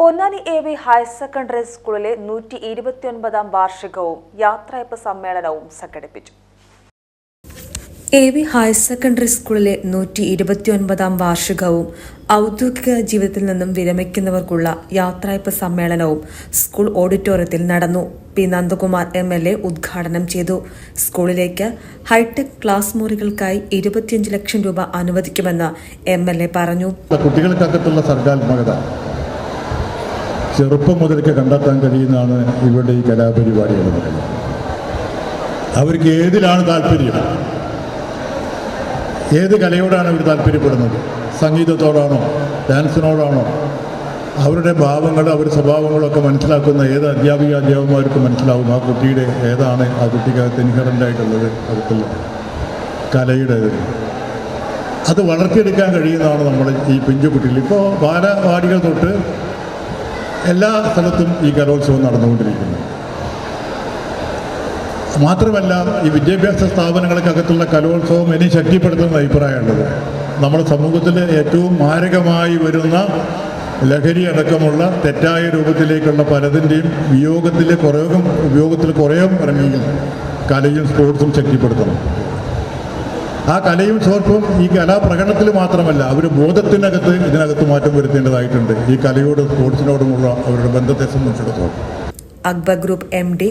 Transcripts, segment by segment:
Ponnani A V higher secondary സ്കൂളിലെ നൂറ്റി ഇരുപത്തിയൊൻപതാം വാർഷികവും യാത്രയപ്പ് സമ്മേളനവും സംഘടിപ്പിച്ചു. എ വി ഹയർ സെക്കൻഡറി സ്കൂളിലെ നൂറ്റി ഇരുപത്തിയൊൻപതാം വാർഷികവും ഔദ്യോഗിക ജീവിതത്തിൽ നിന്നും വിരമിക്കുന്നവർക്കുള്ള യാത്രയപ്പ് സമ്മേളനവും സ്കൂൾ ഓഡിറ്റോറിയത്തിൽ നടന്നു. P Nandakumar M L A ഉദ്ഘാടനം ചെയ്തു. സ്കൂളിലേക്ക് ഹൈടെക് ക്ലാസ് മുറികൾക്കായി ഇരുപത്തിയഞ്ച് ലക്ഷം രൂപ അനുവദിക്കുമെന്ന് എം എൽ എ പറഞ്ഞു. കുട്ടികൾക്കകത്തുള്ള സർഗാത്മകത ചെറുപ്പം മുതൽക്ക് കണ്ടെത്താൻ കഴിയുന്നതാണ് ഇവരുടെ ഈ കലാപരിപാടികൾ എന്ന് പറയുന്നത്. അവർക്ക് ഏതിലാണ് താല്പര്യം? ഏത് കലയോടാണ് അവർ താല്പര്യപ്പെടുന്നത്? സംഗീതത്തോടാണോ? ഡാൻസിനോടാണോ? അവരുടെ ഭാവങ്ങൾ അവരുടെ സ്വഭാവങ്ങളൊക്കെ മനസ്സിലാക്കുന്ന ഏത് അധ്യാപിക അധ്യാപകന്മാർക്ക് മനസ്സിലാവും? ആ കുട്ടിയുടെ ഏതാണ്? ആ കുട്ടിക്കകത്ത് ഇൻഹറന്റായിട്ടുള്ളത് അകത്തുള്ള കലയുടെ അത് വളർത്തിയെടുക്കാൻ കഴിയുന്നതാണ് നമ്മൾ ഈ പിഞ്ചു കുട്ടികൾ ഇപ്പോൾ ബാലവാടികൾ തൊട്ട് എല്ലാ സ്ഥലത്തും ഈ കലോത്സവം നടന്നുകൊണ്ടിരിക്കുന്നു. മാത്രമല്ല ഈ വിദ്യാഭ്യാസ സ്ഥാപനങ്ങൾക്കകത്തുള്ള കലോത്സവം ഇനി ശക്തിപ്പെടുത്തുന്ന അഭിപ്രായമുള്ളത്. നമ്മുടെ സമൂഹത്തിൽ ഏറ്റവും മാരകമായി വരുന്ന ലഹരി അടക്കമുള്ള തെറ്റായ രൂപത്തിലേക്കുള്ള പലതിന്റെയും വിയോഗത്തിലെ കുറയോഗം ഉപയോഗത്തിൽ കുറയോഗം ഇറങ്ങിയും കലയും സ്പോർട്സും ശക്തിപ്പെടുത്തണം. ആ കലയും സ്പോർട്സും ഈ കലാപ്രകടനത്തിൽ മാത്രമല്ല അവർ ബോധത്തിനകത്ത് ഇതിനകത്ത് മാറ്റം വരുത്തേണ്ടതായിട്ടുണ്ട്. ഈ കലയോടും സ്പോർട്സിനോടുമുള്ള അവരുടെ ബന്ധത്തെ സംബന്ധിച്ചിടത്തോളം. Akbar group M D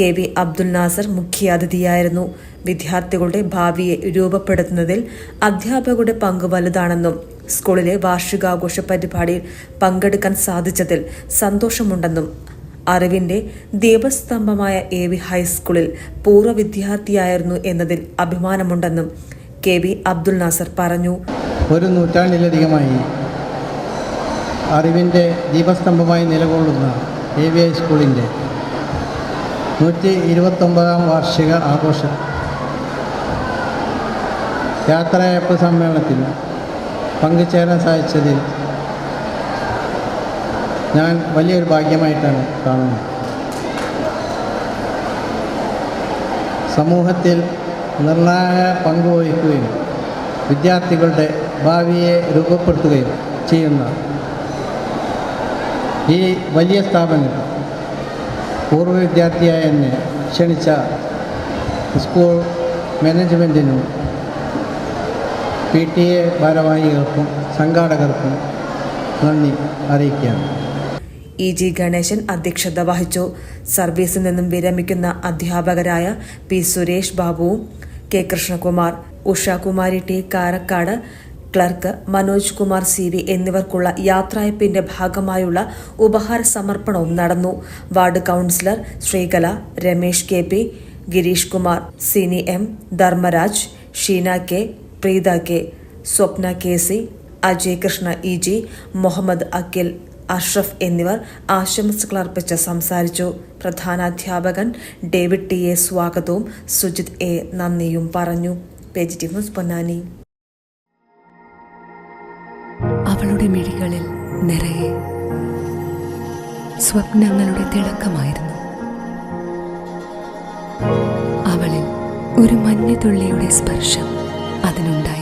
K V Abdul Nasser മുഖ്യാതിഥിയായിരുന്നു. വിദ്യാർത്ഥികളുടെ ഭാവിയെ രൂപപ്പെടുത്തുന്നതിൽ അധ്യാപകരുടെ പങ്ക് വലുതാണെന്നും സ്കൂളിലെ വാർഷികാഘോഷ പരിപാടിയിൽ പങ്കെടുക്കാൻ സാധിച്ചതിൽ സന്തോഷമുണ്ടെന്നും അറിവിന്റെ ദീപസ്തംഭമായ എ വി ഹൈസ്കൂളിൽ പൂർവ വിദ്യാർത്ഥിയായിരുന്നു എന്നതിൽ അഭിമാനമുണ്ടെന്നും കെ വി അബ്ദുൽ നാസർ പറഞ്ഞു. ഒരു നൂറ്റാണ്ടിലധികമായി അറിവിന്റെ ദീപസ്തംഭമായി നിലകൊള്ളുന്ന എ വി ഹൈസ്കൂളിന്റെ നൂറ്റി ഇരുപത്തൊമ്പതാം വാർഷിക ആഘോഷം. യാത്രയപ്പ് സമ്മേളനത്തിൽ പങ്കുചേരാൻ സാധിച്ചതിൽ ഞാൻ വലിയൊരു ഭാഗ്യമായിട്ടാണ് കാണുന്നത്. സമൂഹത്തിൽ നിർണായക പങ്കുവഹിക്കുകയും വിദ്യാർത്ഥികളുടെ ഭാവിയെ രൂപപ്പെടുത്തുകയും ചെയ്യുന്ന ഈ വലിയ സ്ഥാപനം പൂർവ വിദ്യാർത്ഥിയായ എന്നെ ക്ഷണിച്ച സ്കൂൾ മാനേജ്മെന്റിനും പി ടി എ ഭാരവാഹികൾക്കും സംഘാടകർക്കും നന്ദി അറിയിക്കുകയാണ്. ഇ ജി ഗണേശൻ അധ്യക്ഷത വഹിച്ചു. സർവീസിൽ നിന്നും വിരമിക്കുന്ന അധ്യാപകരായ P Suresh ബാബുവും K Krishnakumar Ushakumari T Karakkad clerk Manoj Kumar C V എന്നിവർക്കുള്ള യാത്രയപ്പിന്റെ ഭാഗമായുള്ള ഉപഹാര സമർപ്പണവും നടന്നു. Ward councillor Sreekala Ramesh K P Gireesh Kumar Sini M Dharmaraj Sheena K Preetha K Swapna K C Ajay Krishna E G Muhammad Akhil Ashraf എന്നിവർ ആശംസകൾ അർപ്പിച്ച് സംസാരിച്ചു. പ്രധാനാധ്യാപകൻ David T A സ്വാഗതവും സുജിത് എ നന്ദിയും പറഞ്ഞു. ന്യൂസ് പൊന്നാനി. അവളുടെ മിഴികളിൽ നിറയെ സ്വപ്നങ്ങളുടെ തിളക്കമായിരുന്നു. അവളിൽ ഒരു മഞ്ഞുതുള്ളിയുടെ സ്പർശം അതിനുണ്ടായിരുന്നു